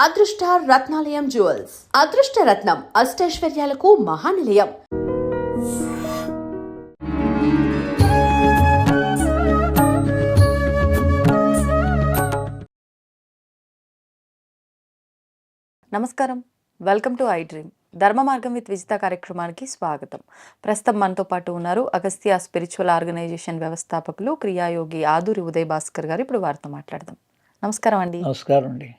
అదృష్ట రత్నాలయం జ్యువెల్స్. అదృష్ట రత్నం అష్టైశ్వర్యాలకు మహానిలయం. నమస్కారం. Welcome to I dream. ధర్మ మార్గం విత్ విజిత కార్యక్రమానికి స్వాగతం. ప్రస్తుతం మనతో పాటు ఉన్నారు అగస్త్య స్పిరిచువల్ ఆర్గనైజేషన్ వ్యవస్థాపకులు క్రియాయోగి ఆదూరి ఉదయ్ భాస్కర్ గారు. ఇప్పుడు వారితో మాట్లాడదాం. నమస్కారం అండి. నమస్కారం అండి.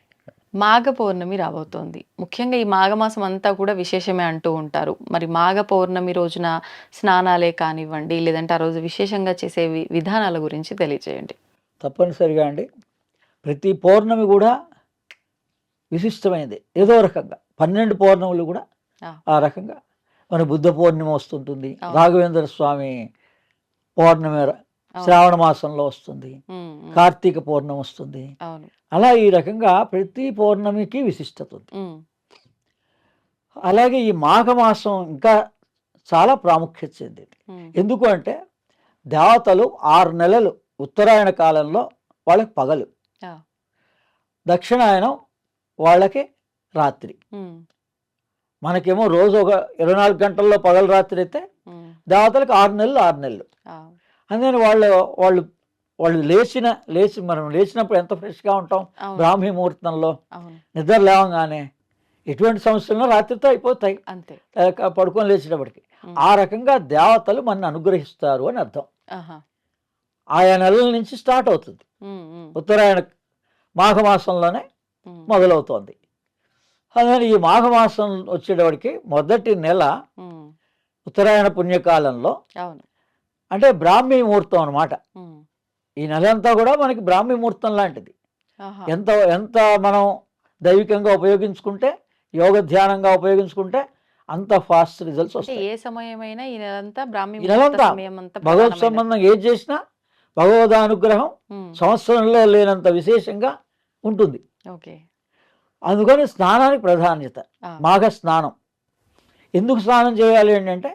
మాఘ పౌర్ణమి రాబోతోంది. ముఖ్యంగా ఈ మాఘమాసం అంతా కూడా విశేషమే అంటూ ఉంటారు. మరి మాఘ పౌర్ణమి రోజున స్నానాలే కానివ్వండి లేదంటే ఆ రోజు విశేషంగా చేసే విధానాల గురించి తెలియజేయండి తప్పనిసరిగా అండి. ప్రతి పౌర్ణమి కూడా విశిష్టమైనది. ఏదో రకంగా. పన్నెండు పౌర్ణములు కూడా ఆ. రకంగా. మన బుద్ధ పౌర్ణమి వస్తుంటుంది. రాఘవేంద్ర స్వామి పౌర్ణమి. శ్రావణ మాసంలో వస్తుంది. కార్తీక పౌర్ణమి వస్తుంది. అలా ఈ రకంగా ప్రతి పౌర్ణమికి విశిష్టత ఉంది. అలాగే ఈ మాఘమాసం ఇంకా చాలా ప్రాముఖ్యత చెందింది. ఎందుకు అంటే దేవతలు ఆరు నెలలు ఉత్తరాయణ కాలంలో వాళ్ళకి పగలు. దక్షిణాయనం వాళ్ళకి రాత్రి. మనకేమో రోజు ఒక ఇరవై నాలుగు గంటల్లో పగలు రాత్రి అయితే దేవతలకు ఆరు నెలలు ఆరు నెలలు. అందుకని వాళ్ళు వాళ్ళు వాళ్ళు లేచిన లేచి మనం లేచినప్పుడు ఎంత ఫ్రెష్గా ఉంటాం? బ్రాహ్మీ ముహూర్తంలో నిద్ర లేవగానే ఎటువంటి సమస్యలను రాత్రితో అయిపోతాయి. అంతే. పడుకొని లేచేటప్పటికి. ఉమ్, ఆ రకంగా దేవతలు మన అనుగ్రహిస్తారు అని అర్థం. ఆయా నెలల నుంచి స్టార్ట్ అవుతుంది. ఉత్తరాయణ మాఘమాసంలోనే మొదలవుతోంది. అందుకని ఈ మాఘమాసం వచ్చేటప్పటికి మొదటి నెల ఉత్తరాయణ పుణ్యకాలంలో అవును. అంటే బ్రాహ్మీ ముహూర్తం అనమాట ఈ నెల అంతా కూడా మనకి బ్రాహ్మీ ముహూర్తం లాంటిది. ఎంత ఎంత మనం దైవికంగా ఉపయోగించుకుంటే యోగ ధ్యానంగా ఉపయోగించుకుంటే అంత ఫాస్ట్ రిజల్ట్స్ వస్తాయి ఏ సమయమైనా ఈ నెలంతా బ్రాహ్మీ నెలంతా భగవత్. సంబంధం ఏది చేసినా భగవద్ అనుగ్రహం సంవత్సరంలో లేనంత విశేషంగా ఉంటుంది. ఓకే. అందుకని స్నానానికి ప్రాధాన్యత. మాఘ స్నానం ఎందుకు స్నానం చేయాలి అంటే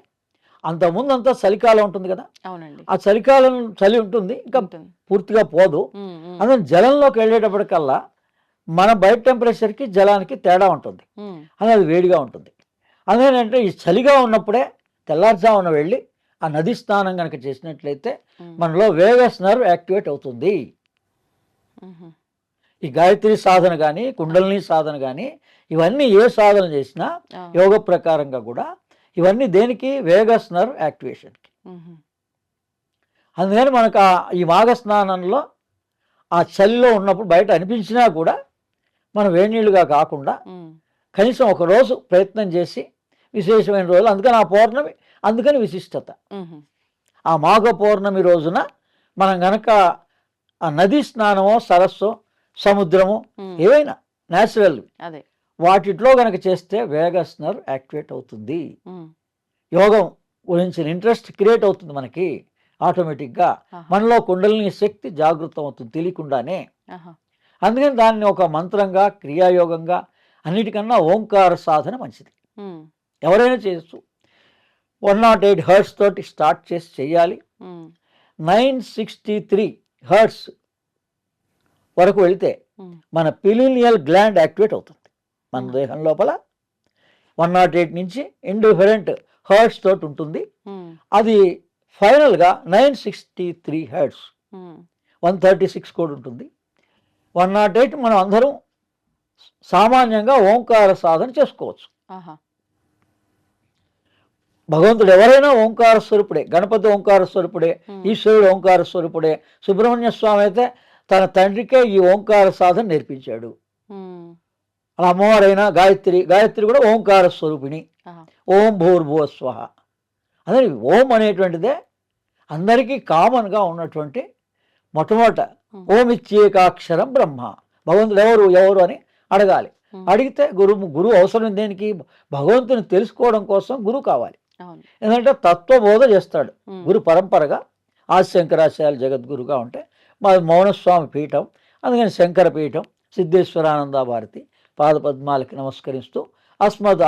అంతకుముందు అంతా చలికాలం ఉంటుంది కదా. అవునండి. ఆ చలికాలం చలి ఉంటుంది ఇంకా. పూర్తిగా పోదు. అందుకని జలంలోకి వెళ్ళేటప్పటికల్లా మన బయట టెంపరేచర్కి జలానికి తేడా ఉంటుంది. ఉమ్, అది వేడిగా ఉంటుంది. అందుకనంటే ఈ చలిగా ఉన్నప్పుడే తెల్లారుజామున వెళ్ళి ఆ నది స్నానం కనుక చేసినట్లయితే మనలో వేగస్ నర్వ్ యాక్టివేట్ అవుతుంది. ఈ గాయత్రి సాధన కానీ కుండలిని సాధన కానీ ఇవన్నీ ఏ సాధన చేసినా యోగ ప్రకారంగా కూడా ఇవన్నీ దేనికి? వేగస్ నర్వ్ యాక్టివేషన్కి అందుకని మనకు ఆ ఈ మాఘ స్నానంలో ఆ చలిలో ఉన్నప్పుడు బయట అనిపించినా కూడా మనం వేడినీళ్ళుగా కాకుండా కనీసం ఒక రోజు ప్రయత్నం చేసి విశేషమైన రోజులు అందుకని ఆ పౌర్ణమి అందుకని విశిష్టత. ఆ మాఘ పౌర్ణమి రోజున మనం గనక ఆ నదీ స్నానమో సరస్సు సముద్రము ఏవైనా న్యాచురల్ అదే. వాటిట్లో గనక చేస్తే వేగస్ నర్వ్ యాక్టివేట్ అవుతుంది. యోగం గురించిన ఇంట్రెస్ట్ క్రియేట్ అవుతుంది మనకి ఆటోమేటిక్గా. మనలో కుండలిని శక్తి జాగృతం అవుతుంది తెలియకుండానే. అందుకని దాన్ని ఒక మంత్రంగా క్రియాయోగంగా అన్నిటికన్నా ఓంకార సాధన మంచిది. ఎవరైనా చేయొచ్చు. వన్ నాట్ ఎయిట్ హర్ట్స్ తోటి స్టార్ట్ చేసి చేయాలి. నైన్ సిక్స్టీ త్రీ హర్ట్స్ వరకు వెళితే మన పిలినియల్ గ్లాండ్ యాక్టివేట్ అవుతుంది. మన Hmm. దేహం లోపల వన్ నాట్ ఎయిట్ నుంచి ఇండిఫరెంట్ హర్ట్స్ తోటి ఉంటుంది. ఉమ్, అది ఫైనల్గా nine sixty three hertz um, one thirty six కూడా ఉంటుంది. వన్ నాట్ ఎయిట్ మనం అందరం సామాన్యంగా ఓంకార సాధన చేసుకోవచ్చు. భగవంతుడు ఎవరైనా ఓంకార స్వరూపుడే గణపతి ఓంకార స్వరూపుడే ఈశ్వరుడు ఓంకార స్వరూపుడే సుబ్రహ్మణ్య స్వామి అయితే తన తండ్రికే ఈ ఓంకార సాధన నేర్పించాడు. అలా అమ్మవారైనా గాయత్రి గాయత్రి కూడా ఓంకార స్వరూపిణి. ఓం భూర్భువ స్వహ. అదే ఓం అనేటువంటిదే అందరికీ కామన్గా ఉన్నటువంటి మొట్టమొదట ఓం ఇచ్చేకాక్షరం బ్రహ్మ. భగవంతుడు ఎవరు ఎవరు అని అడగాలి. అడిగితే గురువు గురువు అవసరం దేనికి? భగవంతుని తెలుసుకోవడం కోసం గురువు కావాలి. ఎందుకంటే తత్వబోధ చేస్తాడు. గురు పరంపరగా ఆదిశంకరాచార్య జగద్గురుగా ఉంటే మా మౌనస్వామి పీఠం అందుకని శంకర పీఠం సిద్ధేశ్వరానంద భారతి పాదపద్మాలకి నమస్కరిస్తూ అస్మద్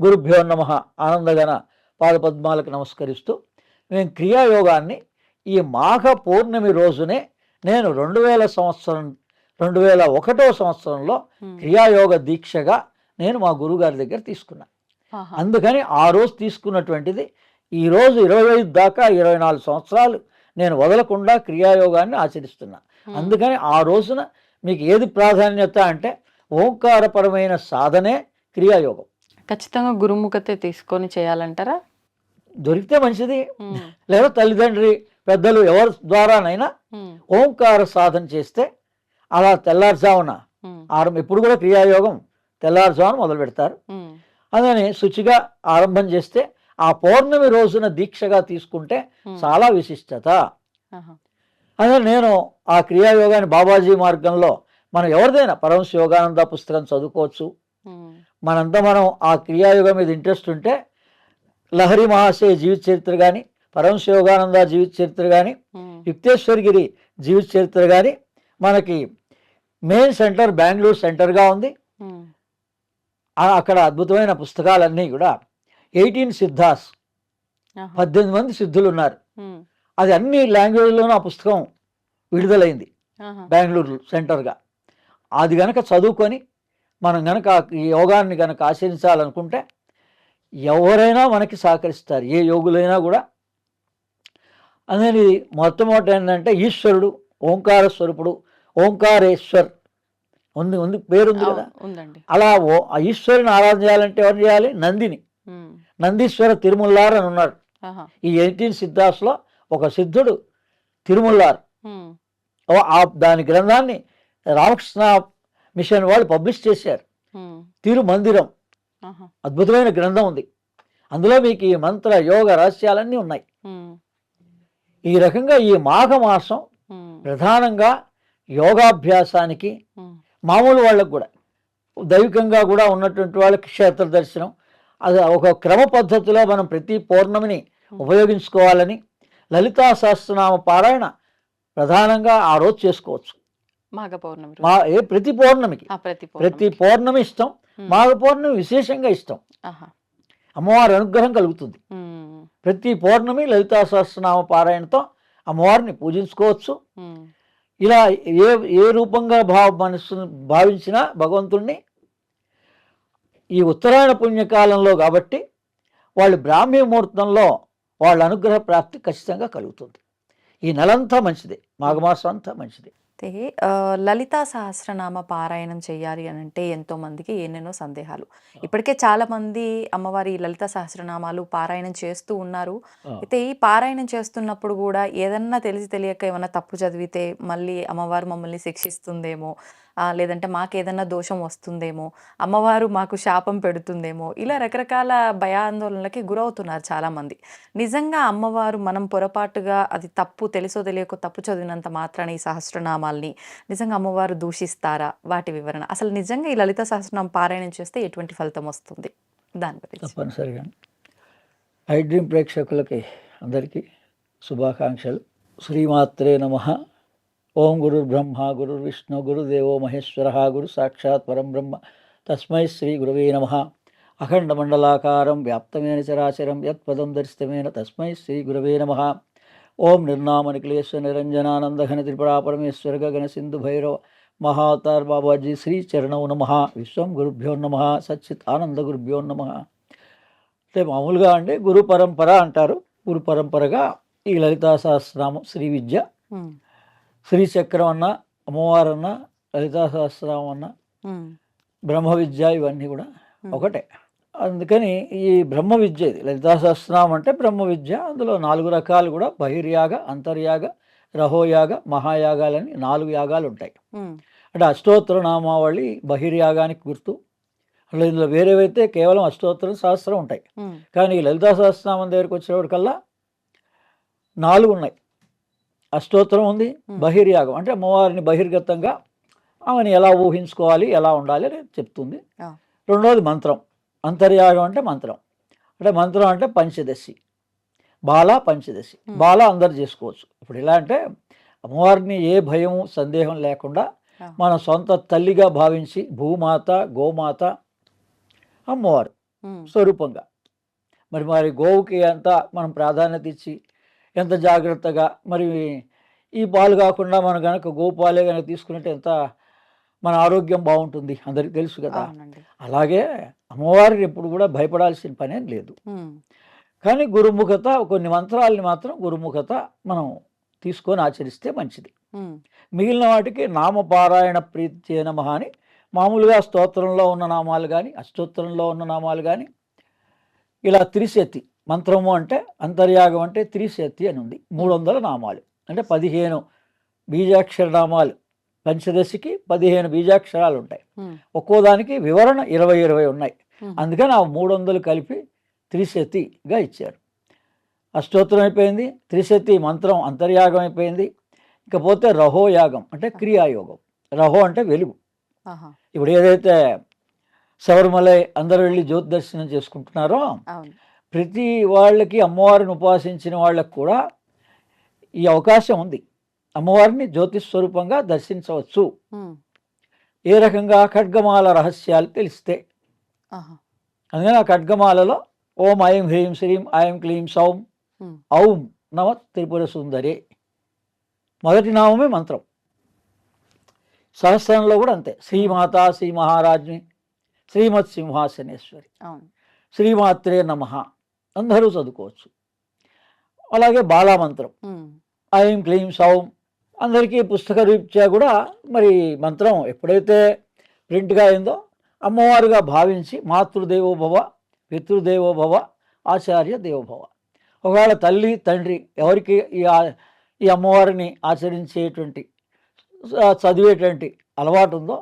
గురుభ్యో నమ ఆనందగణ పాదపద్మాలకు నమస్కరిస్తూ మేము క్రియాయోగాన్ని ఈ మాఘ పౌర్ణమి రోజునే నేను రెండు వేల సంవత్సరం రెండు వేల ఒకటో సంవత్సరంలో. క్రియాయోగ దీక్షగా నేను మా గురుగారి దగ్గర తీసుకున్నా ఆహా. అందుకని ఆ రోజు తీసుకున్నటువంటిది ఈ రోజు ఇరవై ఐదు దాకా ఇరవై నాలుగు సంవత్సరాలు నేను వదలకుండా క్రియాయోగాన్ని ఆచరిస్తున్నా. అందుకని ఆ రోజున మీకు ఏది ప్రాధాన్యత అంటే ఓంకారపరమైన సాధనే క్రియాయోగం ఖచ్చితంగా గురుముఖతే తీసుకొని చేయాలంటారా దొరికితే మంచిది. లేదా తల్లిదండ్రి పెద్దలు ఎవరి ద్వారానైనా. ఓంకార సాధన చేస్తే అలా తెల్లారుజామున. ఆరంభం ఎప్పుడు కూడా క్రియాయోగం తెల్లారుజామున మొదలు పెడతారు. అందుకని శుచిగా ఆరంభం చేస్తే ఆ పౌర్ణమి రోజున దీక్షగా తీసుకుంటే. చాలా విశిష్టత ఆహా. అదే నేను ఆ క్రియాయోగాన్ని బాబాజీ మార్గంలో మనం ఎవరిదైనా పరమశ యోగానంద పుస్తకం చదువుకోవచ్చు. మనంతా మనం ఆ క్రియాయోగం మీద ఇంట్రెస్ట్ ఉంటే లహరి మహాశయ జీవిత చరిత్ర కానీ పరమశ యోగానంద జీవిత చరిత్ర కానీ. యుక్తేశ్వరగిరి జీవిత చరిత్ర కానీ మనకి మెయిన్ సెంటర్ బెంగళూరు సెంటర్గా ఉంది అక్కడ అద్భుతమైన పుస్తకాలన్నీ కూడా ఎయిటీన్ సిద్ధాస్. పద్దెనిమిది మంది సిద్ధులు ఉన్నారు. అది అన్ని లాంగ్వేజ్లోనూ ఆ పుస్తకం విడుదలైంది. బెంగళూరు సెంటర్గా అది గనక చదువుకొని మనం గనక ఈ యోగాన్ని గనక ఆచరించాలనుకుంటే ఎవరైనా మనకి సహకరిస్తారు ఏ యోగులైనా కూడా. అనేది మొట్టమొదటి ఏంటంటే ఈశ్వరుడు ఓంకార స్వరూపుడు ఓంకారేశ్వర్ ఉంది ఉంది పేరుంది కదా. అలా ఓ ఆ ఈశ్వరుని ఆరాధన చేయాలంటే ఎవరు చేయాలి? నందిని. నందీశ్వర తిరుమల్లార్ అని ఉన్నాడు. ఈ ఎయిటీన్ సిద్ధాస్లో ఒక సిద్ధుడు తిరుమల్లార్. ఆ దాని గ్రంథాన్ని రామకృష్ణ మిషన్ వాళ్ళు పబ్లిష్ చేశారు. తిరు మందిరం. అద్భుతమైన గ్రంథం ఉంది అందులో మీకు ఈ మంత్ర యోగ రహస్యాలన్నీ ఉన్నాయి. ఈ రకంగా ఈ మాఘమాసం. ప్రధానంగా యోగాభ్యాసానికి. మామూలు వాళ్ళకు కూడా దైవికంగా కూడా ఉన్నటువంటి వాళ్ళకి క్షేత్ర దర్శనం అది ఒక క్రమ పద్ధతిలో మనం ప్రతి పౌర్ణమిని ఉపయోగించుకోవాలని లలితా సహస్రనామ పారాయణ ప్రధానంగా ఆ రోజు చేసుకోవచ్చు మాఘ పౌర్ణమి రోజు. మా ఏ ప్రతి పౌర్ణమికి ప్రతి పౌర్ణమి ఇష్టం. మాఘ పౌర్ణమి విశేషంగా ఇష్టం. అమ్మవారి అనుగ్రహం కలుగుతుంది. ప్రతి పౌర్ణమి లలితా సహస్రనామ పారాయణతో అమ్మవారిని పూజించుకోవచ్చు. ఇలా ఏ ఏ రూపంగా భావ మనస్సు భావించినా భగవంతుణ్ణి ఈ ఉత్తరాయణ పుణ్యకాలంలో కాబట్టి వాళ్ళు బ్రాహ్మీ ముహూర్తంలో వాళ్ళ అనుగ్రహ ప్రాప్తి ఖచ్చితంగా కలుగుతుంది ఈ నెలంతా మంచిదే మాఘమాసం అంతా మంచిదే అయితే లలితా సహస్రనామ పారాయణం చేయాలి అని అంటే ఎంతో మందికి ఎన్నెన్నో సందేహాలు. ఇప్పటికే చాలా మంది అమ్మవారి లలిత సహస్రనామాలు పారాయణం చేస్తూ ఉన్నారు. అయితే ఈ పారాయణం చేస్తున్నప్పుడు కూడా ఏదన్నా తెలిసి తెలియక ఏమైనా తప్పు చదివితే మళ్ళీ అమ్మవారు మమ్మల్ని శిక్షిస్తుందేమో లేదంటే మాకు ఏదన్నా దోషం వస్తుందేమో అమ్మవారు మాకు శాపం పెడుతుందేమో ఇలా రకరకాల భయాందోళనలకి గురవుతున్నారు చాలామంది. నిజంగా అమ్మవారు మనం పొరపాటుగా అది తప్పు తెలుసో తెలియక తప్పు చదివినంత మాత్రాన ఈ సహస్రనామాల్ని నిజంగా అమ్మవారు దూషిస్తారా? వాటి వివరణ. అసలు నిజంగా ఈ లలిత సహస్రనామం పారాయణం చేస్తే ఎటువంటి ఫలితం వస్తుంది? దాని గురించి. తప్పనిసరిగా. ఐ డ్రీమ్ ప్రేక్షకులకి అందరికీ శుభాకాంక్షలు. శ్రీమాత్రే నమ. ఓం గురు బ్రహ్మ గురు విష్ణు గురుదేవో మహేశ్వర గురు సాక్షాత్ పరం బ్రహ్మ. తస్మై శ్రీ గురవే నమ. అఖండ మండలాకారం వ్యాప్తమైన చరాచరం యత్పదం దర్శితమైన తస్మై శ్రీ గురవే నమ. ఓం నిర్నామని క్లేశ నిరంజనానంద ఘన త్రిపురా పరమేశ్వర గగన సింధు భైరవ మహావతార్ బాబాజీ శ్రీ చరణౌ నమ. విశ్వం గురుభ్యో నమ. సచ్చిత్ ఆనంద గురుభ్యో నమ. అంటే మామూలుగా అంటే గురు పరంపర అంటారు. గురు పరంపరగా ఈ లలితా సహస్రనామం శ్రీ విద్య శ్రీచక్రం అన్న అమ్మవారు అన్న లలితా సహస్రనామం అన్న బ్రహ్మ విద్య ఇవన్నీ కూడా ఒకటే. అందుకని ఈ బ్రహ్మ విద్య ఇది. లలితా సహస్రనామం అంటే బ్రహ్మ విద్య అందులో నాలుగు రకాలు కూడా బహిర్యాగ అంతర్యాగ రహోయాగ మహాయాగాలని నాలుగు యాగాలు ఉంటాయి. అంటే అష్టోత్తర నామావళి బహిర్యాగానికి గుర్తు. అట్లా ఇందులో వేరేవైతే కేవలం అష్టోత్తరం సహస్రం ఉంటాయి. కానీ లలితా సహస్రనామం దగ్గరికి వచ్చేవాడికల్లా నాలుగు ఉన్నాయి. అష్టోత్తరం ఉంది. బహిర్యాగం. అంటే అమ్మవారిని బహిర్గతంగా ఆమెను ఎలా ఊహించుకోవాలి ఎలా ఉండాలి అనేది చెప్తుంది. రెండోది మంత్రం. అంతర్యాగం అంటే మంత్రం. అంటే మంత్రం అంటే పంచదశి. బాల పంచదశి. బాల అందరు చేసుకోవచ్చు. ఇప్పుడు ఎలా అంటే అమ్మవారిని ఏ భయం సందేహం లేకుండా. మన సొంత తల్లిగా భావించి భూమాత గోమాత అమ్మవారు స్వరూపంగా. మరి మరి గోవుకి ఎంత మనం ప్రాధాన్యత ఇచ్చి ఎంత జాగ్రత్తగా మరి ఈ పాలు కాకుండా మనం కనుక గోపాలే కనుక తీసుకున్నట్టు ఎంత మన ఆరోగ్యం బాగుంటుంది అందరికి తెలుసు కదా. అలాగే అమ్మవారిని ఎప్పుడు కూడా భయపడాల్సిన పనేం లేదు. కానీ గురుముఖత కొన్ని మంత్రాలని మాత్రం గురుముఖత మనం తీసుకొని ఆచరిస్తే మంచిది. మిగిలిన వాటికి నామపారాయణ ప్రీతి నమః అని మామూలుగా స్తోత్రంలో ఉన్న నామాలు కానీ అష్టోత్తరంలో ఉన్న నామాలు కానీ ఇలా త్రిశతి మంత్రము అంటే అంతర్యాగం అంటే త్రిశతి అని ఉంది. మూడు వందల నామాలు. అంటే పదిహేను బీజాక్షర నామాలు పంచదశికి పదిహేను బీజాక్షరాలు ఉంటాయి. ఒక్కో దానికి వివరణ ఇరవై ఇరవై ఉన్నాయి. అందుకని ఆ మూడు వందలు కలిపి త్రిశతిగా ఇచ్చారు. అష్టోత్తరం అయిపోయింది. త్రిశతి మంత్రం అంతర్యాగం అయిపోయింది. ఇకపోతే రహోయాగం అంటే క్రియాయోగం. రహో అంటే వెలుగు. ఇప్పుడు ఏదైతే శబరిమలై అందరూ వెళ్ళి జ్యోతి దర్శనం చేసుకుంటున్నారో ప్రతి వాళ్ళకి అమ్మవారిని ఉపాసించిన వాళ్ళకి కూడా ఈ అవకాశం ఉంది. అమ్మవారిని జ్యోతి స్వరూపంగా దర్శించవచ్చు. ఏ రకంగా ఖడ్గమాల రహస్యాలు తెలిస్తే. అందుకని ఆ ఖడ్గమాలలో ఓం ఐం హ్రీం శ్రీం ఐం క్లీం సౌం ఔం నమ త్రిపుర సుందరే. మొదటి నామమే మంత్రం. సహస్రంలో కూడా అంతే. శ్రీమాత శ్రీ మహారాజ్ని శ్రీమత్ సింహాసనేశ్వరి. శ్రీమాత్రే నమ. అందరూ చదువుకోవచ్చు. అలాగే బాలామంత్రం. ఐం క్లీం సౌం అందరికీ పుస్తక రీత్యా కూడా మరి మంత్రం ఎప్పుడైతే ప్రింట్గా అయిందో అమ్మవారుగా భావించి మాతృదేవోభవ పితృదేవోభవ ఆచార్య దేవోభవ. ఒకవేళ తల్లి తండ్రి ఎవరికి ఈ ఈ అమ్మవారిని ఆచరించేటువంటి చదివేటువంటి అలవాటు ఉందో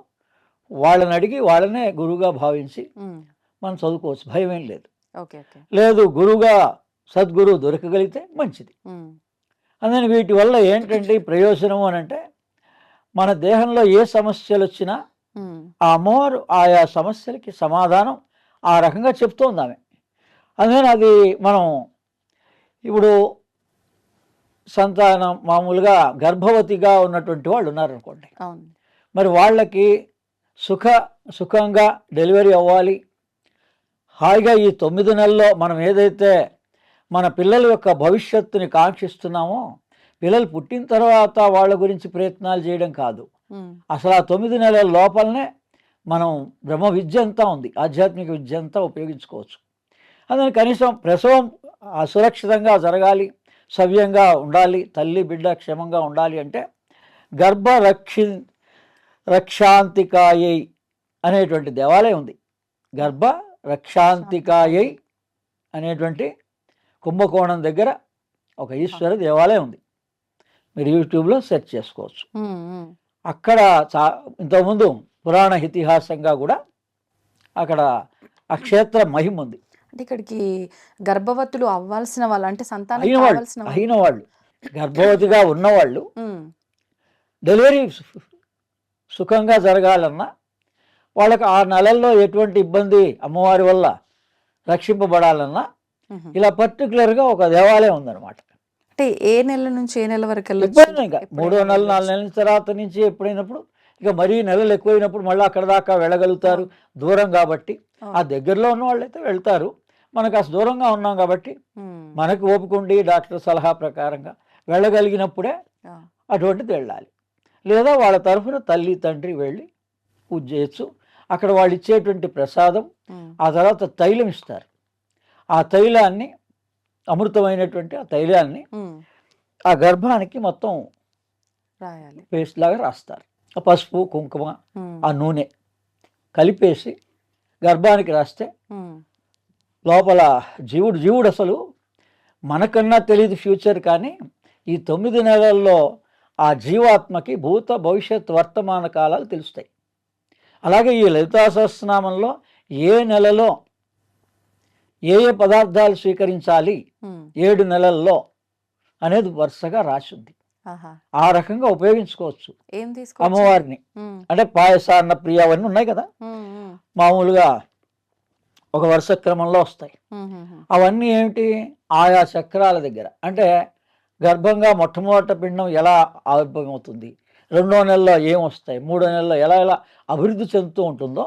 వాళ్ళని అడిగి వాళ్ళనే గురువుగా భావించి మనం చదువుకోవచ్చు. భయం ఏం లేదు. లేదు గురువుగా సద్గురు దొరకగలిగితే మంచిది. అందుకని వీటి వల్ల ఏంటంటే ప్రయోజనం అని అంటే మన దేహంలో ఏ సమస్యలు వచ్చినా ఆ అమ్మవారు ఆయా సమస్యలకి సమాధానం ఆ రకంగా చెప్తోంది ఆమె. అందుకని అది మనం ఇప్పుడు సంతానం మామూలుగా గర్భవతిగా ఉన్నటువంటి వాళ్ళు ఉన్నారనుకోండి. మరి వాళ్ళకి సుఖ సుఖంగా డెలివరీ అవ్వాలి. హాయిగా ఈ తొమ్మిది నెలల్లో మనం ఏదైతే మన పిల్లల యొక్క భవిష్యత్తుని కాంక్షిస్తున్నామో పిల్లలు పుట్టిన తర్వాత వాళ్ళ గురించి ప్రయత్నాలు చేయడం కాదు. అసలు ఆ తొమ్మిది నెలల లోపలనే మనం బ్రహ్మ విద్య అంతా ఉంది. ఆధ్యాత్మిక విద్య అంతా ఉపయోగించుకోవచ్చు. అందుకని కనీసం ప్రసవం అసురక్షితంగా జరగాలి సవ్యంగా ఉండాలి తల్లి బిడ్డ క్షేమంగా ఉండాలి అంటే గర్భ రక్షి రక్షాంతికాయై అనేటువంటి దేవాలయం ఉంది. గర్భ రక్షాంతికాయై అనేటువంటి కుంభకోణం దగ్గర ఒక ఈశ్వర దేవాలయం ఉంది. మీరు యూట్యూబ్లో సెర్చ్ చేసుకోవచ్చు. అక్కడ చా ఇంతకుముందు పురాణ ఇతిహాసంగా కూడా అక్కడ ఆ క్షేత్ర మహిమ ఉంది. అంటే ఇక్కడికి గర్భవతులు అవ్వాల్సిన వాళ్ళు అంటే సంతానం అయిన అయిన వాళ్ళు గర్భవతిగా ఉన్నవాళ్ళు డెలివరీ సుఖంగా జరగాలన్నా వాళ్ళకి ఆ నెలల్లో ఎటువంటి ఇబ్బంది అమ్మవారి వల్ల రక్షింపబడాలన్నా. ఇలా పర్టికులర్గా ఒక దేవాలయం ఉందన్నమాట. అంటే ఏ నెల నుంచి ఏ నెల వరకు వెళ్ళొచ్చు? ఇంకా. మూడో నెల నాలుగు. నెలల తర్వాత నుంచి ఎప్పుడైనప్పుడు ఇక మరీ నెలలు ఎక్కువైనప్పుడు మళ్ళీ అక్కడ దాకా వెళ్ళగలుగుతారు. దూరం కాబట్టి ఆ. దగ్గరలో ఉన్న వాళ్ళైతే వెళ్తారు. మనకు అసలు దూరంగా ఉన్నాం కాబట్టి మనకు ఓపికండి డాక్టర్ సలహా ప్రకారంగా వెళ్ళగలిగినప్పుడే అటువంటిది వెళ్ళాలి. లేదా వాళ్ళ తరఫున తల్లి తండ్రి వెళ్ళి పూజ చేయొచ్చు. అక్కడ వాళ్ళు ఇచ్చేటువంటి ప్రసాదం ఆ. తర్వాత తైలం ఇస్తారు. ఆ తైలాన్ని అమృతమైనటువంటి ఆ తైలాన్ని ఆ. గర్భానికి మొత్తం రాయాలి. పేస్ట్ లాగా రాస్తారు. ఆ పసుపు కుంకుమ ఆ. నూనె కలిపేసి గర్భానికి రాస్తే లోపల జీవుడు జీవుడు అసలు మనకన్నా తెలియదు ఫ్యూచర్ కానీ ఈ తొమ్మిది నెలల్లో ఆ జీవాత్మకి భూత భవిష్యత్ వర్తమాన కాలాలు తెలుస్తాయి. అలాగే ఈ లలితా సహస్రనామంలో ఏ నెలలో ఏ ఏ పదార్థాలు స్వీకరించాలి ఏడు నెలల్లో అనేది వరుసగా రాసింది. ఆ రకంగా ఉపయోగించుకోవచ్చు. అమ్మవారిని. అంటే పాయస అన్న ప్రియ అవన్నీ ఉన్నాయి కదా? మామూలుగా ఒక వరుస క్రమంలో వస్తాయి. అవన్నీ ఏమిటి? ఆయా చక్రాల దగ్గర. అంటే గర్భంగా మొట్టమొదట పిండం ఎలా ఆవిర్భవమవుతుంది? రెండో నెలలో ఏం వస్తాయి మూడో నెలలో ఎలా ఎలా అభివృద్ధి చెందుతూ ఉంటుందో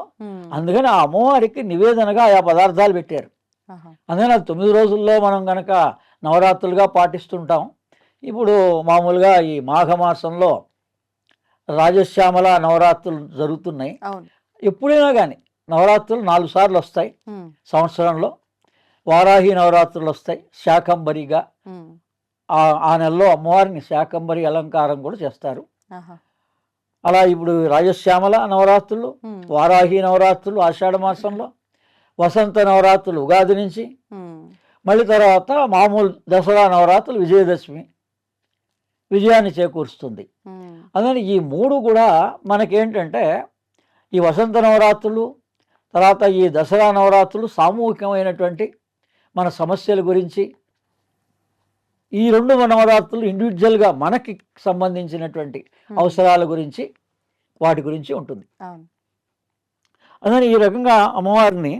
అందుకని ఆ అమ్మవారికి నివేదనగా ఆయా పదార్థాలు పెట్టారు. అందుకని అది తొమ్మిది రోజుల్లో మనం కనుక నవరాత్రులుగా పాటిస్తుంటాం. ఇప్పుడు మామూలుగా ఈ మాఘమాసంలో రాజశ్యామల నవరాత్రులు జరుగుతున్నాయి. ఎప్పుడైనా కానీ నవరాత్రులు నాలుగు సార్లు వస్తాయి. సంవత్సరంలో వారాహి నవరాత్రులు వస్తాయి. శాకంబరిగా ఆ నెలలో అమ్మవారిని శాకంబరి అలంకారం కూడా చేస్తారు. అలా ఇప్పుడు రాజశ్యామల నవరాత్రులు వారాహి నవరాత్రులు ఆషాఢ మాసంలో వసంత నవరాత్రులు ఉగాది నుంచి మళ్ళీ తర్వాత మామూలు దసరా నవరాత్రులు విజయదశమి విజయాన్ని చేకూరుస్తుంది. అందుకని ఈ మూడు కూడా మనకేంటంటే ఈ వసంత నవరాత్రులు తర్వాత ఈ దసరా నవరాత్రులు సామూహికమైనటువంటి మన సమస్యల గురించి ఈ రెండు నవరాత్రులు ఇండివిజువల్గా మనకి సంబంధించినటువంటి అవసరాల గురించి వాటి గురించి ఉంటుంది. అందుకని ఈ రకంగా అమ్మవారిని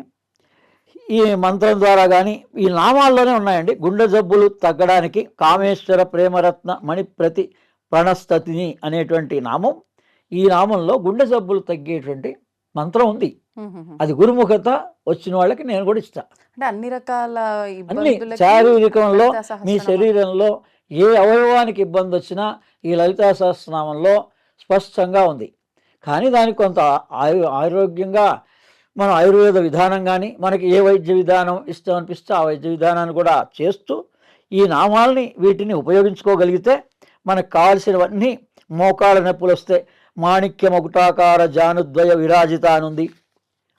ఈ మంత్రం ద్వారా కానీ ఈ నామాల్లోనే ఉన్నాయండి. గుండె జబ్బులు తగ్గడానికి కామేశ్వర ప్రేమరత్న మణిప్రతి ప్రణస్తతిని అనేటువంటి నామం. ఈ నామంలో గుండె జబ్బులు తగ్గేటువంటి మంత్రం ఉంది. అది గురుముఖత వచ్చిన వాళ్ళకి నేను కూడా ఇస్తా. అంటే అన్ని రకాల అన్ని శారీరకంలో మీ. శరీరంలో ఏ అవయవానికి ఇబ్బంది వచ్చినా ఈ లలితా సహస్రనామంలో స్పష్టంగా ఉంది. కానీ దానికి కొంత ఆయు ఆరోగ్యంగా మన ఆయుర్వేద విధానం కానీ మనకి ఏ వైద్య విధానం ఇష్టం అనిపిస్తే ఆ వైద్య విధానాన్ని కూడా చేస్తూ ఈ నామాల్ని వీటిని ఉపయోగించుకోగలిగితే మనకు కావలసినవన్నీ మోకాళ్ళ నొప్పులు వస్తే మాణిక్య ముకుటాకార జానుద్వయ విరాజిత అని ఉంది.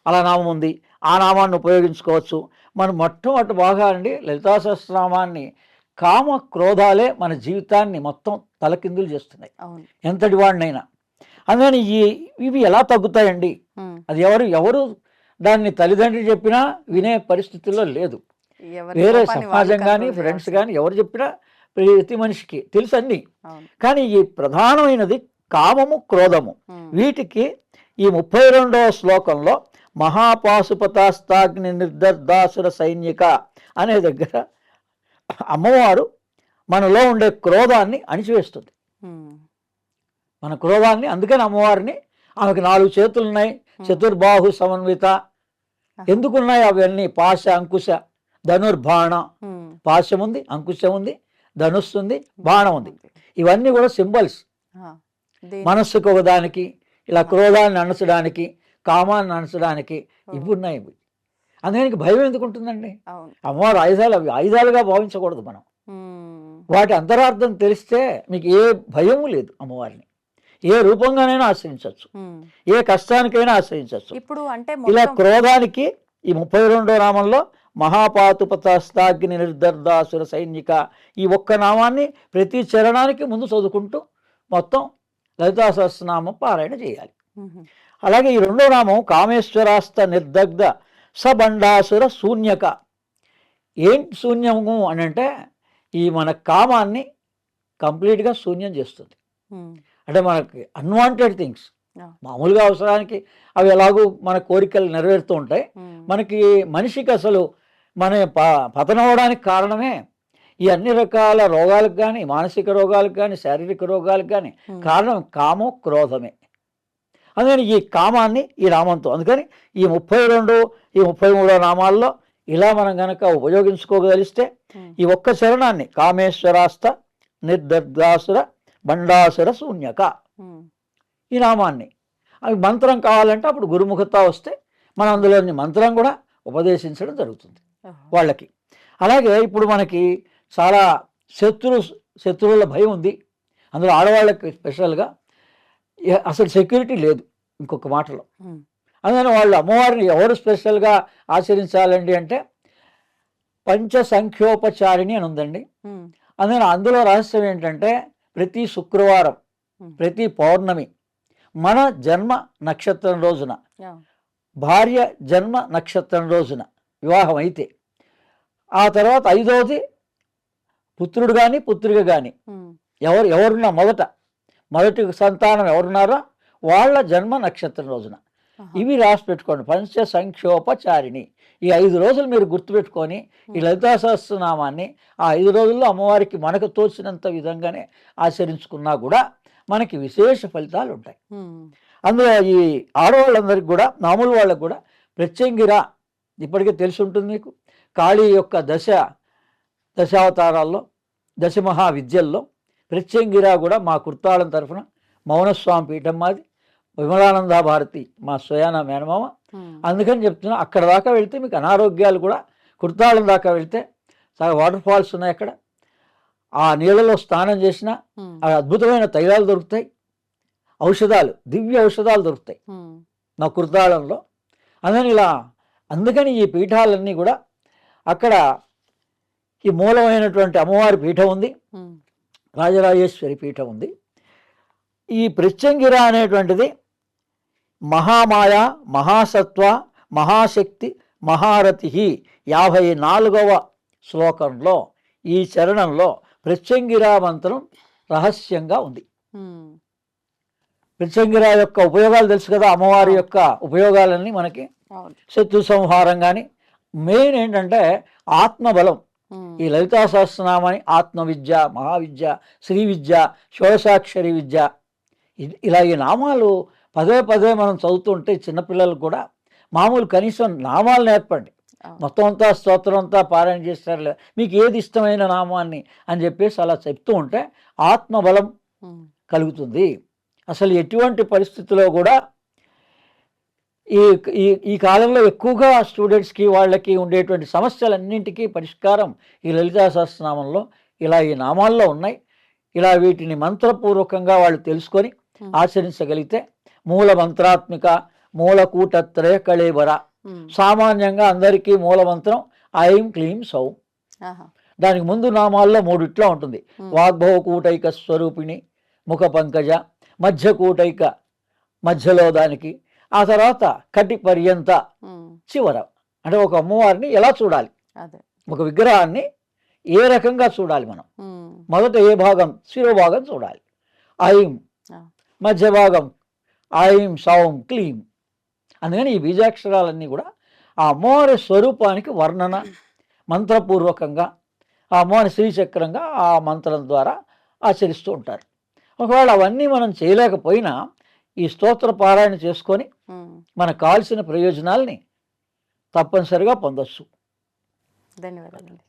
అలా నామం ఉంది. ఆ నామాన్ని ఉపయోగించుకోవచ్చు. మనం మొట్టమొదటి బాగా అండి లలితా సహస్రనామాన్ని కామ క్రోధాలే మన జీవితాన్ని మొత్తం తలకిందులు చేస్తున్నాయి. ఎంతటి వాడినైనా. అందుకని ఈ ఇవి ఎలా తగ్గుతాయండి? అది ఎవరు ఎవరు దాన్ని తల్లిదండ్రులు చెప్పినా వినే పరిస్థితుల్లో లేదు. వేరే సమాజం కానీ ఫ్రెండ్స్. కానీ ఎవరు చెప్పినా ప్రతి మనిషికి తెలుసు అన్నీ. కానీ ఈ ప్రధానమైనది కామము క్రోధము. వీటికి ఈ ముప్పై రెండవ శ్లోకంలో మహాపాశుపతాస్తాగ్ని నిర్దర్దాసుర సైనిక అనే దగ్గర అమ్మవారు మనలో ఉండే క్రోధాన్ని అణిచివేస్తుంది. మన క్రోధాన్ని అందుకని అమ్మవారిని ఆమెకు నాలుగు చేతులు ఉన్నాయి చతుర్బాహు సమన్విత. ఎందుకున్నాయి అవన్నీ? పాశ అంకుశ ధనుర్బాణ. పాశం ఉంది అంకుశం ఉంది ధనుస్సు ఉంది బాణం ఉంది. ఇవన్నీ కూడా సింబల్స్. మనస్సుకు ఒకదానికి ఇలా క్రోధాన్ని అణచడానికి కామాన్ని అణచడానికి ఇవి. ఉన్నాయి అందుకని భయం ఎందుకు ఉంటుందండి? అమ్మవారు ఆయుధాలు అవి ఆయుధాలుగా భావించకూడదు మనం. వాటి అంతరార్థం తెలిస్తే మీకు ఏ భయము లేదు అమ్మవారిని. ఏ రూపంగానైనా ఆశ్రయించవచ్చు. ఏ కష్టానికైనా ఆశ్రయించవచ్చు. ఇప్పుడు అంటే ఇలా క్రోధానికి ఈ ముప్పై రెండో నామంలో మహాపాతుపతాస్తాగ్ని నిర్దర్దాసుర సైనిక ఈ ఒక్క నామాన్ని ప్రతి చరణానికి ముందు చదువుకుంటూ మొత్తం లలితా సహస్రనామం పారాయణ చేయాలి. అలాగే ఈ రెండో నామం కామేశ్వరాస్త నిర్దగ్ధ సబండాసుర శూన్యక. ఏంటి శూన్యము అని అంటే ఈ మన కామాన్ని కంప్లీట్గా శూన్యం చేస్తుంది. అంటే మనకి అన్వాంటెడ్ థింగ్స్. మామూలుగా అవసరానికి అవి ఎలాగూ మన కోరికలు నెరవేరుతూ ఉంటాయి. మనకి మనిషికి అసలు మన ప పతనం అవడానికి కారణమే ఈ అన్ని రకాల రోగాలకు కానీ మానసిక రోగాలకు కానీ శారీరక రోగాలకు కానీ కారణం కామో క్రోధమే. అందుకని ఈ కామాన్ని ఈ నామంతో. అందుకని ఈ ముప్పై రెండు ఈ ముప్పై మూడో నామాల్లో ఇలా మనం గనక ఉపయోగించుకోగలిస్తే ఈ ఒక్క చరణాన్ని కామేశ్వరాస్త నిర్దర్దాసుర బండాసుర శూన్యక. ఈ నామాన్ని. అవి మంత్రం కావాలంటే అప్పుడు గురుముఖత వస్తే మనం అందులోని మంత్రం కూడా ఉపదేశించడం జరుగుతుంది. వాళ్ళకి. అలాగే ఇప్పుడు మనకి చాలా శత్రు శత్రువుల భయం ఉంది. అందులో ఆడవాళ్ళకి స్పెషల్గా అసలు సెక్యూరిటీ లేదు ఇంకొక మాటలో. అందుకని వాళ్ళు అమ్మవారిని ఎవరు స్పెషల్గా ఆచరించాలండి అంటే పంచసంఖ్యోపచారిణి అని ఉందండి. అందుకని అందులో రహస్యం ఏంటంటే ప్రతి శుక్రవారం. ప్రతి పౌర్ణమి మన జన్మ నక్షత్రం రోజున. భార్య జన్మ నక్షత్రం రోజున వివాహం అయితే ఆ తర్వాత ఐదవది పుత్రుడు కానీ పుత్రిక కానీ ఎవరు ఎవరున్నా మొదట మొదటి సంతానం ఎవరున్నారో వాళ్ళ జన్మ నక్షత్రం రోజున. ఇవి రాసి పెట్టుకోండి. పంచ సంఖ్యోపచారిణి. ఈ ఐదు రోజులు మీరు గుర్తుపెట్టుకొని ఈ లలితా సహస్రనామాన్ని ఆ ఐదు రోజుల్లో అమ్మవారికి మనకు తోచినంత విధంగానే ఆచరించుకున్నా కూడా మనకి విశేష ఫలితాలు ఉంటాయి. అందులో ఈ ఆడవాళ్ళందరికీ కూడా మామూలు వాళ్ళకు కూడా ప్రత్యంగిరా ఇప్పటికే తెలిసి ఉంటుంది మీకు. కాళీ యొక్క దశ దశావతారాల్లో దశ మహా విద్యల్లో ప్రత్యంగిరా కూడా మా కుర్తాళం తరఫున మౌనస్వామి పీఠం మాది. విమలానంద భారతి మా స్వయాన మేనమామ. అందుకని చెప్తున్నా అక్కడ దాకా వెళ్తే మీకు అనారోగ్యాలు కూడా కుర్తాళం దాకా వెళ్తే చాలా వాటర్ ఫాల్స్ ఉన్నాయి అక్కడ. ఆ నీళ్ళలో స్నానం చేసినా అద్భుతమైన తైలాలు దొరుకుతాయి. ఔషధాలు దివ్య ఔషధాలు దొరుకుతాయి. నా కుర్తాళంలో. అందుకని ఇలా అందుకని ఈ పీఠాలన్నీ కూడా అక్కడ ఈ మూలమైనటువంటి అమ్మవారి పీఠం ఉంది. రాజరాజేశ్వరి పీఠం ఉంది. ఈ ప్రత్యంగిర అనేటువంటిది మహామాయ మహాసత్వ మహాశక్తి మహారథి యాభై నాలుగవ శ్లోకంలో ఈ చరణంలో ప్రత్యంగిరా మంత్రం రహస్యంగా ఉంది. ప్రత్యంగిరా యొక్క ఉపయోగాలు తెలుసు కదా అమ్మవారి యొక్క ఉపయోగాలన్నీ మనకి శత్రు సంహారం కానీ మెయిన్ ఏంటంటే ఆత్మబలం. ఈ లలితా సహస్రనామాని ఆత్మవిద్య మహావిద్య శ్రీ విద్య షోడశాక్షరి విద్య. ఇలా ఈ నామాలు పదే పదే మనం చదువుతుంటే చిన్నపిల్లలకు కూడా మామూలు కనీసం నామాలు నేర్పండి. మొత్తం అంతా స్తోత్రం అంతా పారాయణ చేస్తారు మీకు ఏది ఇష్టమైన నామాన్ని అని చెప్పేసి అలా చెప్తూ ఉంటే ఆత్మబలం కలుగుతుంది. అసలు ఎటువంటి పరిస్థితిలో కూడా ఈ ఈ ఈ కాలంలో ఎక్కువగా స్టూడెంట్స్కి వాళ్ళకి ఉండేటువంటి సమస్యలన్నింటికీ పరిష్కారం ఈ లలితా సహస్రనామంలో ఇలా ఈ నామాల్లో ఉన్నాయి. ఇలా వీటిని మంత్రపూర్వకంగా వాళ్ళు తెలుసుకొని. ఆచరించగలిగితే మూల మంత్రాత్మిక మూలకూటత్రయ కళేబర సామాన్యంగా అందరికీ మూల మంత్రం ఐం క్లీం సౌం. దానికి ముందు నామాల్లో మూడు ఇట్లా ఉంటుంది వాగ్భవ కూటైక స్వరూపిణి ముఖ పంకజ మధ్య కూటైక మధ్యలో దానికి ఆ తర్వాత కటి పర్యంత చివర అంటే ఒక అమ్మవారిని ఎలా చూడాలి? ఒక విగ్రహాన్ని ఏ రకంగా చూడాలి మనం? మొదట ఏ భాగం? శిరోభాగం చూడాలి. ఐం. మధ్య భాగం ఐం సౌం క్లీం. అందుకని ఈ బీజాక్షరాలన్నీ కూడా ఆ అమ్మవారి స్వరూపానికి వర్ణన మంత్రపూర్వకంగా ఆ అమ్మవారి శ్రీచక్రంగా ఆ మంత్రం ద్వారా ఆచరిస్తూ ఉంటారు. ఒకవేళ అవన్నీ మనం చేయలేకపోయినా ఈ స్తోత్ర పారాయణ చేసుకొని మనకు కావాల్సిన ప్రయోజనాల్ని తప్పనిసరిగా పొందొచ్చు. ధన్యవాదాలండి.